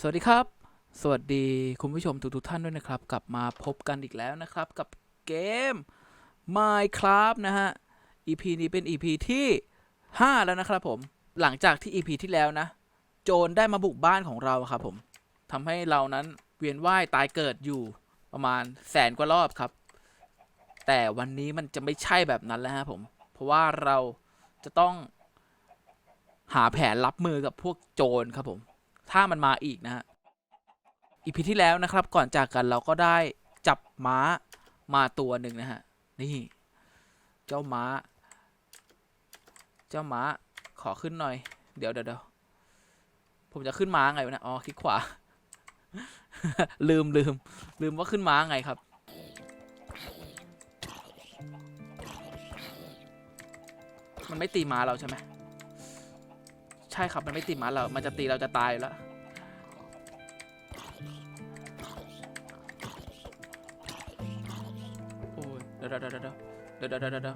สวัสดีครับ สวัสดีคุณผู้ชมทุกๆท่านด้วยนะครับ กลับมาพบกันอีกแล้วนะครับ กับเกม Minecraft นะฮะ EP นี้เป็น EP ที่ 5 แล้วนะครับผม หลังจากที่ EP ที่แล้วนะ โจรได้มาบุกบ้านของเราครับผมทำให้เรานั้นเวียนว่ายตายเกิดอยู่ประมาณแสนกว่ารอบครับ แต่วันนี้มันจะไม่ใช่แบบนั้นแล้วฮะผม เพราะว่าเราจะต้องหาแผนรับมือกับพวกโจรครับผม ถ้ามันมาอีกนะฮะอีพีที่แล้วนะครับ ก่อนจากกันเราก็ได้จับม้ามาตัวหนึ่งนะฮะนี่เจ้าม้า เจ้าม้าขอขึ้นหน่อย เดี๋ยวเดี๋ยวเดี๋ยวผมจะขึ้นม้าไงวะนะอ๋อคลิกขวา ลืมลืมลืมว่าขึ้นม้าไงครับ มันไม่ตีม้าเราใช่ไหม ใช่ครับ มันไม่ติดมาเรามันจะตีเราจะตายแล้วโอ้ยเดี๋ยวเดี๋ยวเดี๋ยวเดี๋ยวเดี๋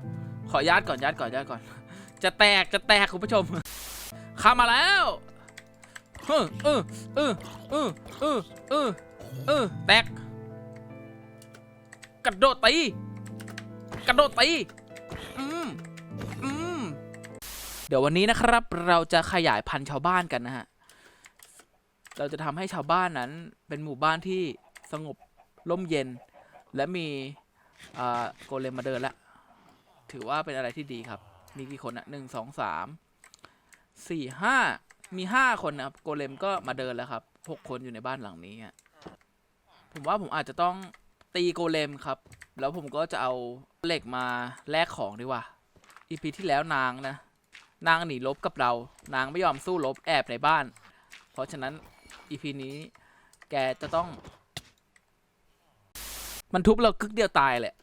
ขอญาติก่อนญาติก่อนญาติก่อน จะแตกจะแตกคุณผู้ชมข้ามาแล้วเออเออเออเออเออเออเออแตกกระโดดตีกระโดดตีอืม เดี๋ยววันนี้นะครับ เราจะขยายพันธุ์ชาวบ้านกันนะฮะ เราจะทำให้ชาวบ้านนั้น เป็นหมู่บ้านที่สงบร่มเย็น และมีโกเลมมาเดินละ ถือว่าเป็นอะไรที่ดีครับ มีกี่คนอะหนึ่งสองสามสี่ห้ามีห้าคนนะครับโกเลมก็มาเดินแล้วครับหกคนอยู่ในบ้านหลังนี้อะผมว่าผมอาจจะต้องตีโกเลมครับ แล้วผมก็จะเอาเหล็กมาแลกของดีกว่าอีพีที่แล้วนางนะ นางหนีลบกับเรา นางไม่ยอมสู้ลบแอบในบ้าน เพราะฉะนั้นอีพีนี้แกจะต้อง มันทุบเรากึกเดียวตายแหละ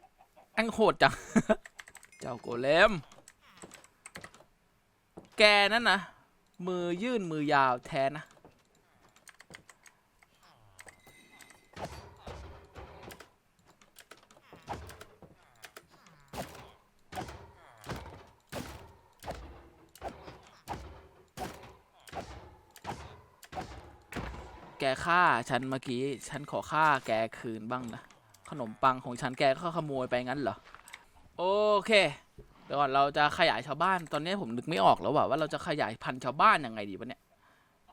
อังโหดจัง เจ้าโกเลม แกนั่นนะมือยื่นมือยาวแทนนะ ฆ่าฉันเมื่อกี้ ฉันขอฆ่าแกคืนบ้างนะ ขนมปังของฉันแกก็ขโมยไปงั้นเหรอ โอเค เดี๋ยวก่อนเราจะขยายชาวบ้าน ตอนนี้ผมนึกไม่ออกแล้วว่าว่าเราจะขยายพันธุ์ชาวบ้านยังไงดีวะเนี่ย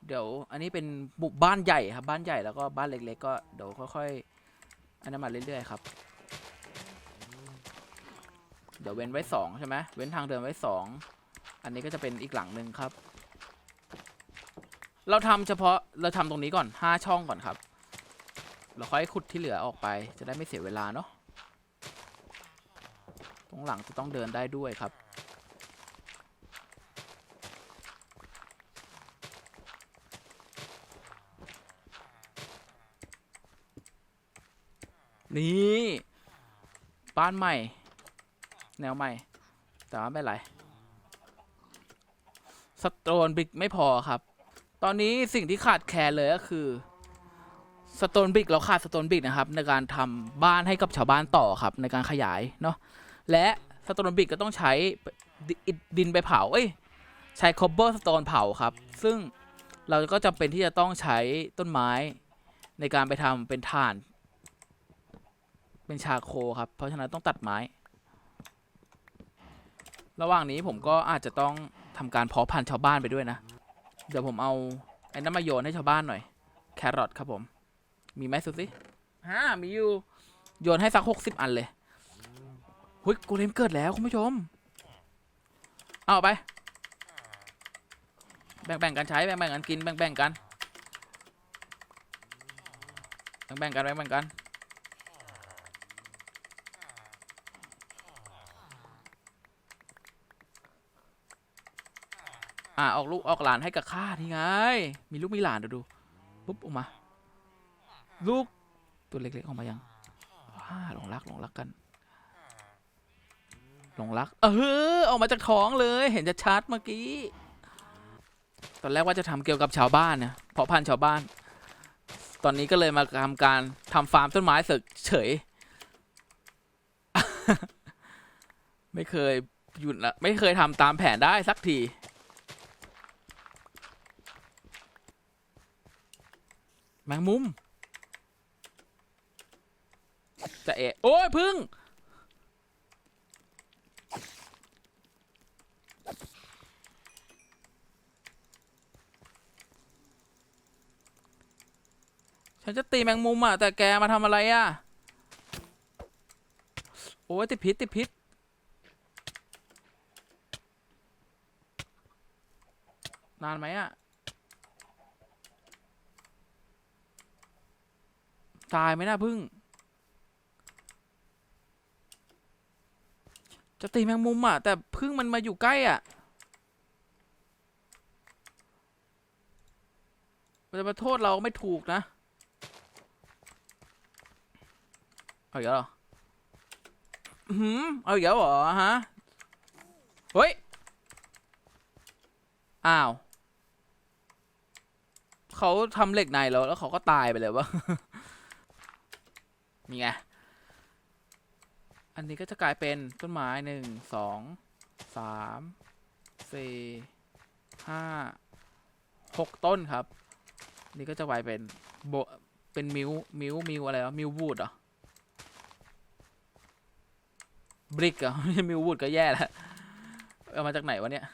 เดี๋ยวอันนี้เป็นหมู่บ้านใหญ่ครับ บ้านใหญ่แล้วก็บ้านเล็ก ๆ ก็เดี๋ยวค่อยๆ อันนั้นมาเรื่อยๆครับ เดี๋ยวเว้นไว้สองใช่ไหมเว้นทางเดินไว้สอง อันนี้ก็จะเป็นอีกหลังหนึ่งครับ เราทำเฉพาะเราทำตรงนี้ก่อนห้าช่องก่อนครับ เราค่อยขุดที่เหลือออกไป จะได้ไม่เสียเวลาเนาะตรงหลังจะต้องเดินได้ด้วยครับ นี่บ้านใหม่ แนวใหม่ แต่ว่าไม่ไรสโตนบิกไม่พอครับ ตอนนี้สิ่งที่ขาดแคลนเลยก็คือสโตนบิกเราขาดสโตนบิกนะครับ ในการทำบ้านให้กับชาวบ้านต่อครับ ในการขยายเนาะและสโตนบิกก็ต้องใช้ดินไปเผาเอ้ยใช้คอบเบอร์สโตนเผาครับ ซึ่งเราก็จำเป็นที่จะต้องใช้ต้นไม้ในการไปทำเป็นถ่าน เป็นชาโคครับ เพราะฉะนั้นต้องตัดไม้ ระหว่างนี้ผมก็อาจจะต้องทำการเพาะพันธุ์ชาวบ้านไปด้วยนะ เดี๋ยวผมเอาไอ้นั้นมาโยนให้ชาวบ้านหน่อย แครอทครับผม มีไหมสุดสิฮะมีอยู่ โยนให้สักหกสิบอันเลยหุยโกเลมเกิดแล้วคุณผู้ชม เอาไป แบ่งๆกันใช้แบ่งๆกันกินแบ่งๆกัน แบ่งๆกันแบ่งๆกัน อ่าออกลูกออกหลานให้กับข้านี่ไง มีลูกมีหลานเดี๋ยวดูปุ๊บออกมา ลูกตัวเล็กๆออกมายังว้าหลงรักหลงรักกันหลงรัก เออออกมาจากท้องเลยเห็นจะชัดเมื่อกี้ตอนแรกว่าจะทำเกี่ยวกับชาวบ้านนะเพาะพันธุ์ชาวบ้าน ตอนนี้ก็เลยมาทำการทำฟาร์มต้นไม้เสกเฉย ไม่เคยหยุดละไม่เคยทำตามแผนได้สักที แมงมุม จะเอะโอ้ยพึ่ง ฉันจะตีแมงมุมอะ แต่แกมาทำอะไรอะ โอ้ยติดพิษติดพิษนานไหมอะ ตายไหมนะพึ่ง จะตีแมงมุมอะ แต่พึ่งมันมาอยู่ใกล้อะ มันจะมาโทษเราไม่ถูกนะเอาอีกแล้วเหรออื้อหืมเอาอีกแล้วเหรอฮะ เฮ้ย อ้าว เขาทำเหล็กในแล้ว แล้วเขาก็ตายไปเลยวะ นี่ไง อันนี้ก็จะกลายเป็นต้นไม้หนึ่งสองสามสี่ห้าหกต้นครับ นี่ก็จะกลายเป็นโบเป็นมิวมิวมิวอะไรวะมิววูดเหรอบริกเหรอไม่ใช่มิววูดก็แย่แล้วเอามาจากไหนวะเนี่ย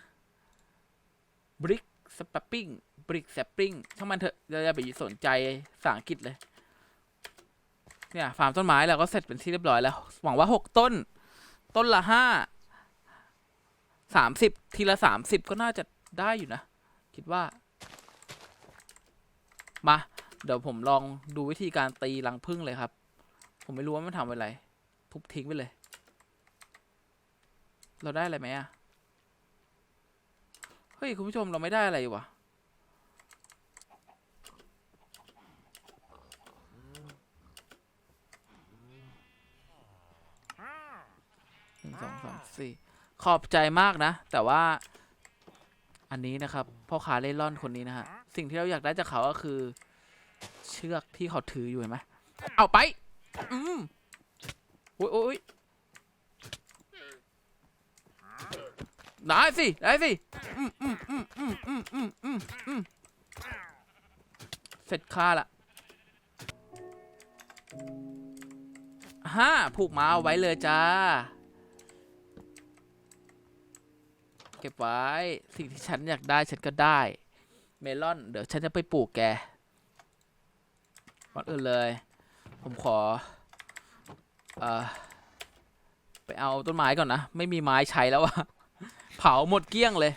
บริกสปปปิ้งบริกแซปปิ้งช่างมันเถอะเราอย่าไปสนใจภาษาอังกฤษเลย เนี่ยฟาร์มต้นไม้เราก็เสร็จเป็นที่เรียบร้อยแล้ว หวังว่าหกต้น ต้นละห้าสามสิบทีละสามสิบก็น่าจะได้อยู่นะ คิดว่า มา เดี๋ยวผมลองดูวิธีการตีรังผึ้งเลยครับ ผมไม่รู้ว่ามันทำอะไร ทุบทิ้งไปเลย เราได้อะไรไหมอะเฮ้ย คุณผู้ชมเราไม่ได้อะไรวะหนึ่ง สองสามสี่ขอบใจมากนะ แต่ว่า อันนี้นะครับพ่อค้าเล่ร่อนคนนี้นะฮะสิ่งที่เราอยากได้จากเขาก็คือ เชือกที่เขาถืออยู่เห็นไหมเอาไป อืมโอ้ยโอ้ยได้สิได้สิอืมอืมอืมอืมอืมอืมอืมอืมเสร็จค่าละห้าผูกมาเอาไว้เลยจ้า ก็บไว้ สิ่งที่ฉันอยากได้ฉันก็ได้ เมลอน เดี๋ยวฉันจะไปปลูกแกก่อนอื่นเลย ผมขอเอ่อไปเอาต้นไม้ก่อนนะ ไม่มีไม้ใช้แล้วอะเผาหมดเกลี้ยงเลย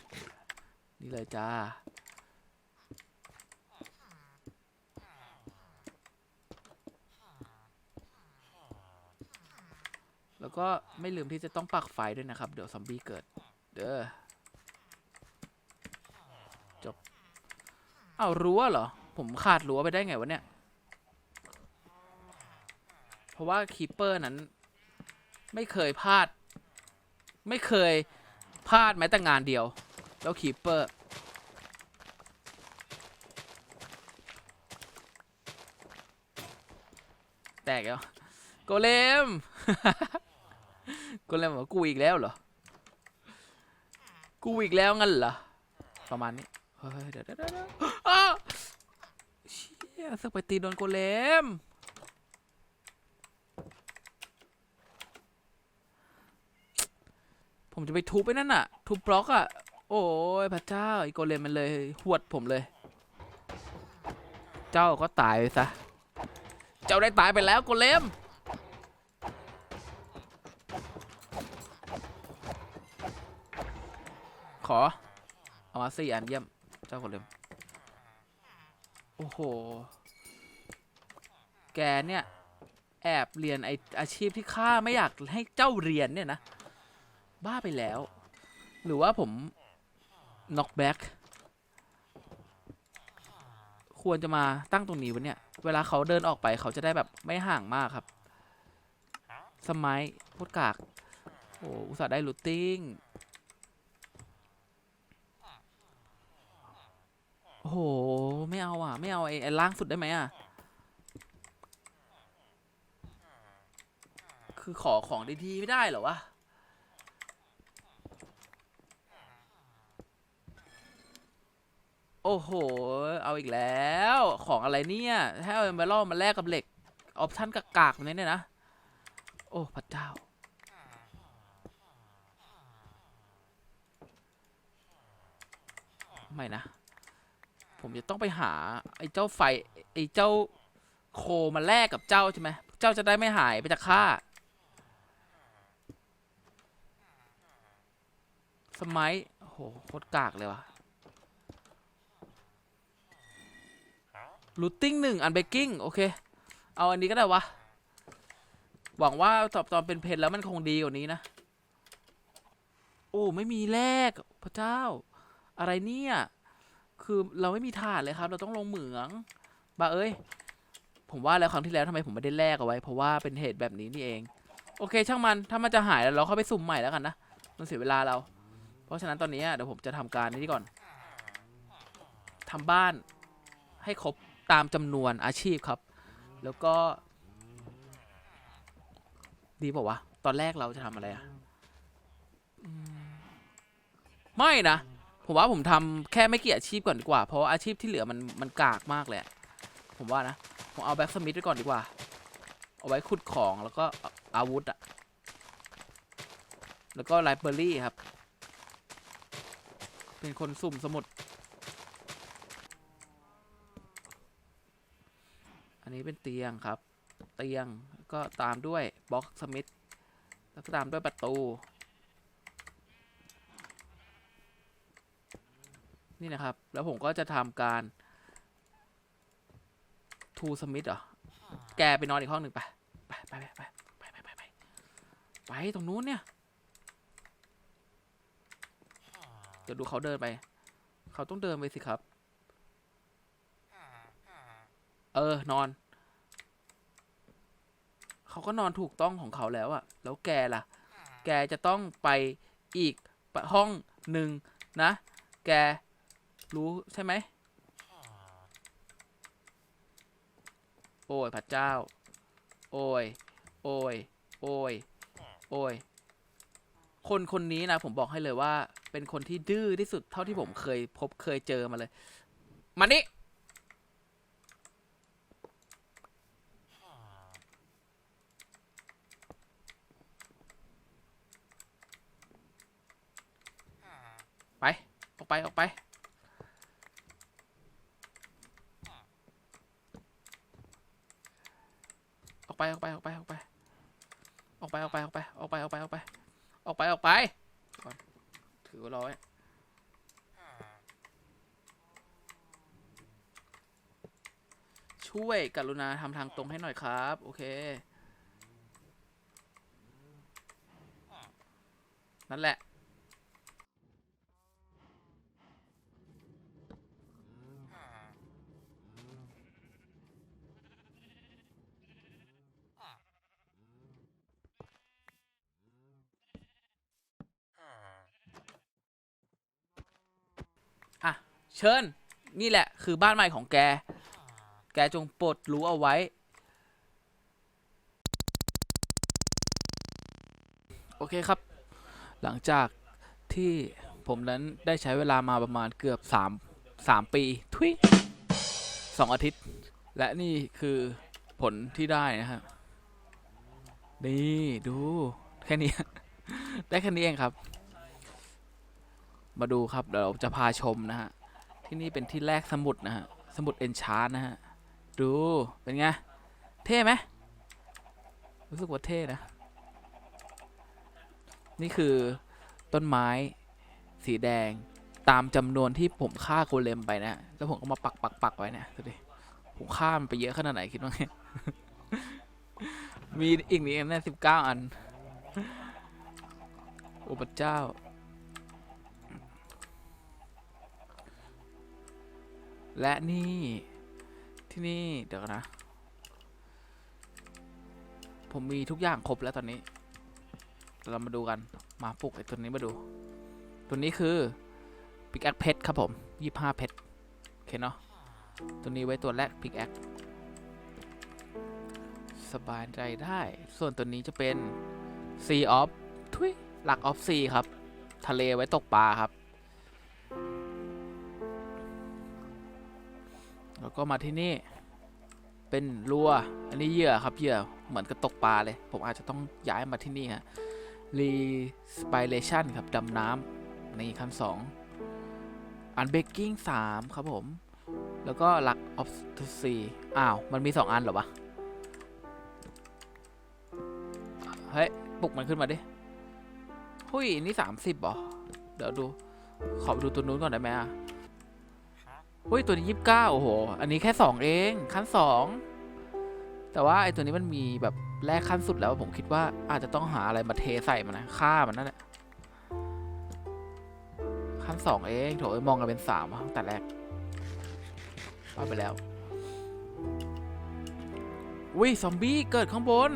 นี่เลยจ้า แล้วก็ไม่ลืมที่จะต้องปักไฟด้วยนะครับ เดี๋ยวซอมบี้เกิด เด้อ จบ เอารั้วเหรอ ผมขาดรั้วไปได้ไงวะเนี่ย เพราะว่าคีเปอร์นั้น ไม่เคยพลาด ไม่เคยพลาดแม้แต่งานเดียว แล้วคีเปอร์แตกแล้วโกเลมโกเลมบอกกูอีกแล้วเหรอ กูอีกแล้วงั้นเหรอ ประมาณนี้ เฮ้ยเดี๋ยวเดี๋ยวเดี๋ยวอ้าวเชี่ยสึกไปตีโดนโกเลมผมจะไปทุบไปนั่นน่ะ ทุบบล็อกอะ โอ้ยพระเจ้าไอโกเลมมันเลยหวดผมเลย เจ้าก็ตายไปซะ เจ้าได้ตายไปแล้วโกเลมขอ เอามาสี่อันเยี่ยม เจ้าโกเลมโอ้โห แกเนี่ย แอบเรียนไออาชีพที่ข้าไม่อยากให้เจ้าเรียนเนี่ยนะ บ้าไปแล้ว หรือว่าผม knock back ควรจะมาตั้งตรงนี้วะเนี่ย เวลาเขาเดินออกไปเขาจะได้แบบไม่ห่างมากครับ สมัยพูดกาก โอ้อุตส่าห์ได้รูทติ้ง โอ้โห ไม่เอาอะ ไม่เอาไอ้ไอ้ล่างสุดได้ไหมอะ คือขอของดีๆไม่ได้เหรอวะ โอ้โห เอาอีกแล้ว ของอะไรเนี่ยให้เอาเอมเบอร์มาแลกกับเหล็ก ออปชั่นกากๆแบบนี้เนี่ยนะ โอ้พระเจ้าไม่นะ ผมจะต้องไปหาไอ้เจ้าไฟไอ้เจ้าโคมาแลกกับเจ้าใช่ไหมเจ้าจะได้ไม่หายไปจากข้าสมัยโอ้โหโคตรกากเลยว่ะรูทติ้งหนึ่งอันเบกกิ้งโอเค เอาอันนี้ก็ได้วะ หวังว่าตอบตอนเป็นเพนแล้วมันคงดีกว่านี้นะ โอ้ ไม่มีแลกพระเจ้า อะไรเนี่ย คือเราไม่มีถาดเลยครับ เราต้องลงเหมืองบ้าเอ้ย ผมว่าแล้วครั้งที่แล้วทำไมผมไม่ได้แลกเอาไว้ เพราะว่าเป็นเหตุแบบนี้นี่เอง โอเค ช่างมัน ถ้ามันจะหายแล้วเราเข้าไปสุ่มใหม่แล้วกันนะ มันเสียเวลาเรา เพราะฉะนั้นตอนนี้เดี๋ยวผมจะทำการนี้ก่อนทำบ้านให้ครบตามจำนวนอาชีพครับ แล้วก็ ดีป่าวะ ตอนแรกเราจะทำอะไรอะไม่นะ ผมว่าผมทำแค่ไม่กี่อาชีพก่อนดีกว่า เพราะอาชีพที่เหลือมันมันกากมากเลยอะผมว่านะ ผมเอาแบ็กสมิธไว้ก่อนดีกว่า เอาไว้ขุดของแล้วก็อาวุธอะแล้วก็ไลเบรารีครับ เป็นคนสุ่มสมุด อันนี้เป็นเตียงครับ เตียงก็ตามด้วยบล็อกสมิธแล้วก็ตามด้วยประตู นี่นะครับ แล้วผมก็จะทำการทูสมิธเหรอ แกไปนอนอีกห้องหนึ่งไปไป ไปไปไปไปไปไปไปไปตรงนู้นเนี่ย เดี๋ยวดูเขาเดินไป เขาต้องเดินไปสิครับ เออนอน เขาก็นอนถูกต้องของเขาแล้วอะแล้วแกล่ะ แกจะต้องไปอีกห้องหนึ่งนะ แก รู้ใช่ไหม โอ้ยพระเจ้า โอ้ย โอ้ย โอ้ย โอ้ย คนคนนี้นะผมบอกให้เลยว่า เป็นคนที่ดื้อที่สุดเท่าที่ผมเคยพบเคยเจอมาเลย มานี่ไป ออกไป ออกไป ออก ไปออกไปออกไปออกไปออกไปออกไปออกไปออกไปออกไปออกไปออกไปออกไปก่อนถือไว้รอไว้ช่วยกรุณาทำทางตรงให้หน่อยครับ โอเค นั่นแหละ อะ เชิญ นี่แหละ คือบ้านใหม่ของแก แกจงโปรดรู้เอาไว้ โอเคครับ หลังจากที่ผมนั้นได้ใช้เวลามาประมาณเกือบ3 3ปีทุยสองอาทิตย์ และนี่คือผลที่ได้นะฮะนี่ดูแค่นี้ ได้แค่นี้เองครับ มาดูครับ เดี๋ยวเราจะพาชมนะฮะ ที่นี่เป็นที่แรกสมุดนะฮะ สมุดเอนชาร์นะฮะ ดู เป็นไง เท่ไหมรู้สึกว่าเท่นะ นี่คือต้นไม้สีแดงตามจำนวนที่ผมฆ่าโกเลมไปนะ แล้วผมก็มาปักปักปักไว้เนะดูดิ ผมฆ่ามันไปเยอะขนาดไหนคิดว่าไงมีอีกนี้แน่สิบเก้าอัน โอ้พระเจ้า และนี่ที่นี่เดี๋ยวก่อนนะ ผมมีทุกอย่างครบแล้วตอนนี้ เรามาดูกันมาปลุกไอ้ตัวนี้มาดู ตัวนี้คือพิกแอคเพชรครับผมยี่ห้าเพชรโอเคเนาะตัวนี้ไว้ตัวแรกพิกแอคสบายใจได้ ส่วนตัวนี้จะเป็น Sea of ทุยหลัก of Sea ครับ ทะเลไว้ตกปลาครับ แล้วก็มาที่นี่ เป็นรัว อันนี้เหยื่อครับเหยื่อเหมือนกับตกปลาเลย ผมอาจจะต้องย้ายมาที่นี่ฮะ respiration ครับดำน้ำในขั้นสอง unbaking สามครับผม แล้วก็ luck of the sea อ้าว มันมีสองอันเหรอวะ เฮ้ยปลุกมันขึ้นมาดิ หุยนี่สามสิบเหรอ เดี๋ยวดู ขอไปดูตัวนู้นก่อนได้ไหมอะ หุยตัวนี้ยี่สิบเก้าโอ้โห อันนี้แค่สองเองขั้นสองแต่ว่าไอ้ตัวนี้มันมีแบบแรกขั้นสุดแล้วผมคิดว่าอาจจะต้องหาอะไรมาเทใส่มันนะฆ่ามันนั่นแหละขั้นสองเองโถมองกันเป็นสามตั้งแต่แรกว่าไปแล้วอุ้ยซอมบี้เกิดข้างบน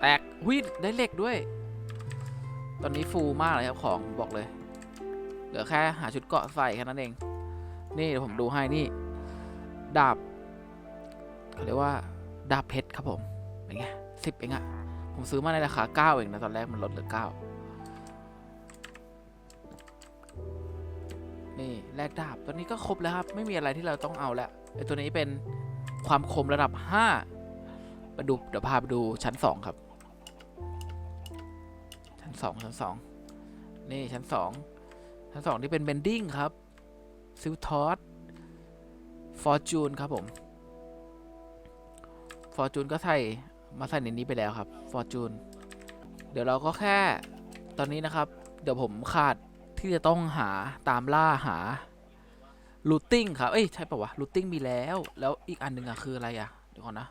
แตกหุยได้เหล็กด้วย ตอนนี้ฟูลมากเลยครับของบอกเลย เหลือแค่หาชุดเกาะใส่แค่นั้นเอง นี่เดี๋ยวผมดูให้นี่ ดาบเขาเรียกว่า ดาบเพชรครับผมเป็นไงสิบเองอะผมซื้อมาในราคาเก้าเองนะตอนแรกมันลดเหลือเก้านี่แลกดาบตัวนี้ก็ครบแล้วครับ ไม่มีอะไรที่เราต้องเอาแล้วไอตัวนี้เป็นความคมระดับ5มาดูเดี๋ยวพาไปดูชั้น 2 ครับ ชั้น2ชั้น2นี่ชั้น2ชั้น2ที่เป็นเบนดิ้งครับซิลทอสฟอร์จูนครับผมฟอร์จูนก็ใส่มาใส่ในนี้ไปแล้วครับฟอร์จูนเดี๋ยวเราก็แค่ตอนนี้นะครับ เดี๋ยวผมขาดที่จะต้องหาตามล่าหาลูตติ้งครับ เอ้ย ใช่ปะวะลูตติ้งมีแล้ว แล้วอีกอันหนึ่งอะคืออะไรอะเดี๋ยวก่อนนะ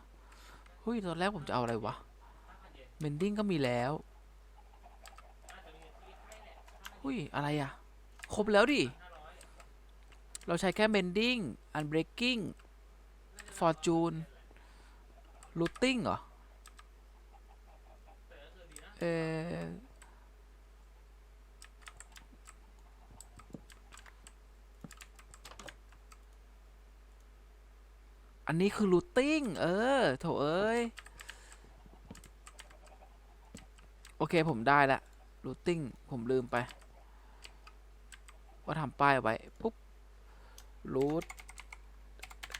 เฮ้ยตอนแรกผมจะเอาอะไรวะเบนดิ้งก็มีแล้ว เฮ้ย อะไรอะครบแล้วดิ เราใช้แค่เบนดิ้งอันเบรกกิ้งฟอร์จูนลูตติ้งเหรอ เอออันนี้คือรูทติ้งเออ โถเอ้ย โอเคผมได้ละรูทติ้งผมลืมไป ว่าทำป้ายไว้ ปุ๊บรูท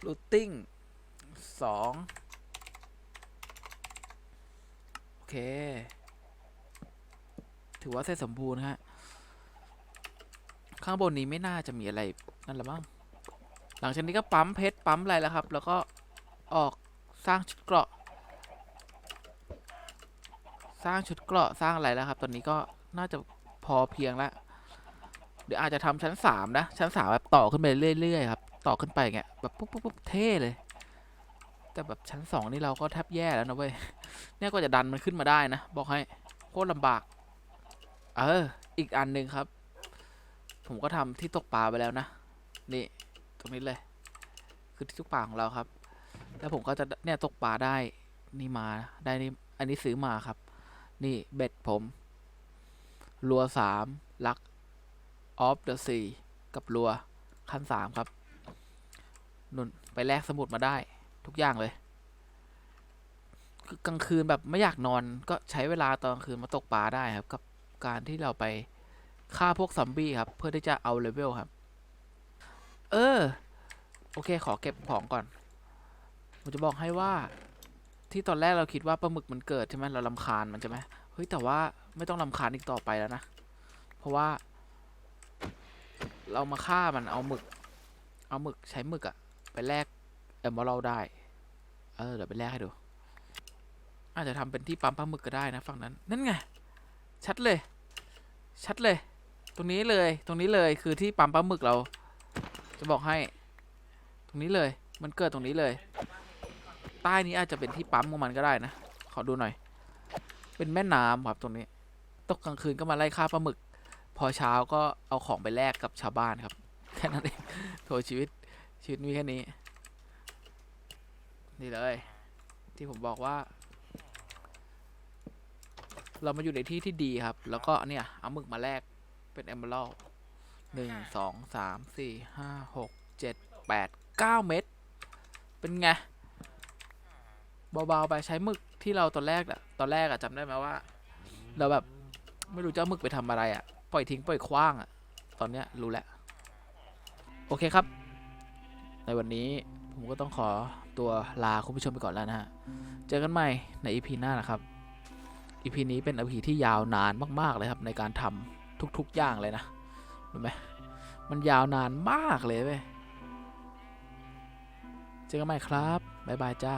รูทติ้งสองโอเค ถือว่าเสร็จสมบูรณ์ฮะ ข้างบนนี้ไม่น่าจะมีอะไร นั่นละมั้ง หลังจากนี้ก็ปั๊มเพชรปั๊มอะไรแล้วครับ แล้วก็ออกสร้างชุดเกราะ สร้างชุดเกราะสร้างอะไรแล้วครับ ตอนนี้ก็น่าจะพอเพียงแล้ว เดี๋ยวอาจจะทำชั้นสามนะ ชั้นสามแบบต่อขึ้นไปเรื่อยๆครับ ต่อขึ้นไปอย่างเงี้ยแบบปุ๊บปุ๊บปุ๊บเท่เลย แต่แบบชั้นสองนี่เราก็แทบแย่แล้วนะเว้ย เนี่ยก็จะดันมันขึ้นมาได้นะ บอกให้โคตรลำบาก เออ อีกอันหนึ่งครับ ผมก็ทำที่ตกปลาไปแล้วนะ นี่ ตรงนี้เลย คือที่ตกปลาของเราครับ แล้วผมก็จะเนี่ยตกปลาได้ นี่มา ได้นี่ อันนี้ซื้อมาครับ นี่เบ็ดผม รัวสามลัก ออฟเดอะซีกับรัวขั้นสามครับนุ่นไปแลกสมุดมาได้ ทุกอย่างเลยกลางคืนแบบไม่อยากนอนก็ใช้เวลาตอนกลางคืนมาตกปลาได้ครับ กับการที่เราไปฆ่าพวกซอมบี้ครับ เพื่อที่จะเอาเลเวลครับ เออ โอเค ขอเก็บของก่อน ผมจะบอกให้ว่าที่ตอนแรกเราคิดว่าปลาหมึกมันเกิดใช่ไหมเราลำคาญมันใช่ไหมเฮ้ยแต่ว่าไม่ต้องลำคาญอีกต่อไปแล้วนะ เพราะว่า เรามาฆ่ามันเอาหมึก เอาหมึกใช้หมึกอะไปแลกเอมเบอร์ได้ เออเดี๋ยวไปแลกให้ดู อาจจะทำเป็นที่ปั๊มปลาหมึกก็ได้นะฝั่งนั้น นั่นไง ชัดเลย ชัดเลย ตรงนี้เลย ตรงนี้เลยคือที่ปั๊มปลาหมึกเรา จะบอกให้ ตรงนี้เลย มันเกิดตรงนี้เลย ใต้นี้อาจจะเป็นที่ปั๊มของมันก็ได้นะ ขอดูหน่อย เป็นแม่น้ำครับตรงนี้ ตกกลางคืนก็มาไล่ฆ่าปลาหมึก พอเช้าก็เอาของไปแลกกับชาวบ้านครับ แค่นั้นเองโถชีวิตชีวิตมีแค่นี้ นี่เลย ที่ผมบอกว่า เรามาอยู่ในที่ที่ดีครับ แล้วก็เนี่ยเอาหมึกมาแลกเป็นเอมเบลหนึ่งสองสามสี่ห้าหกเจ็ดแปดเก้าเม็ดเป็นไงเบาๆไปใช้หมึกที่เราตอนแรกอะตอนแรกอะจำได้ไหมว่า เราแบบไม่รู้จะเอาหมึกไปทำอะไรอะ ปล่อยทิ้งปล่อยคว้างอะตอนเนี้ยรู้แล้วโอเคครับ ในวันนี้ผมก็ต้องขอตัวลาคุณผู้ชมไปก่อนแล้วนะฮะ เจอกันใหม่ใน EP หน้านะครับ EP นี้เป็น EP ที่ยาวนานมาก ๆ เลยครับ ในการทำทุก ๆ อย่างเลยนะเห็นไหมมันยาวนานมากเลยเว้ย เจอกันใหม่ครับ บ๊ายบายจ้า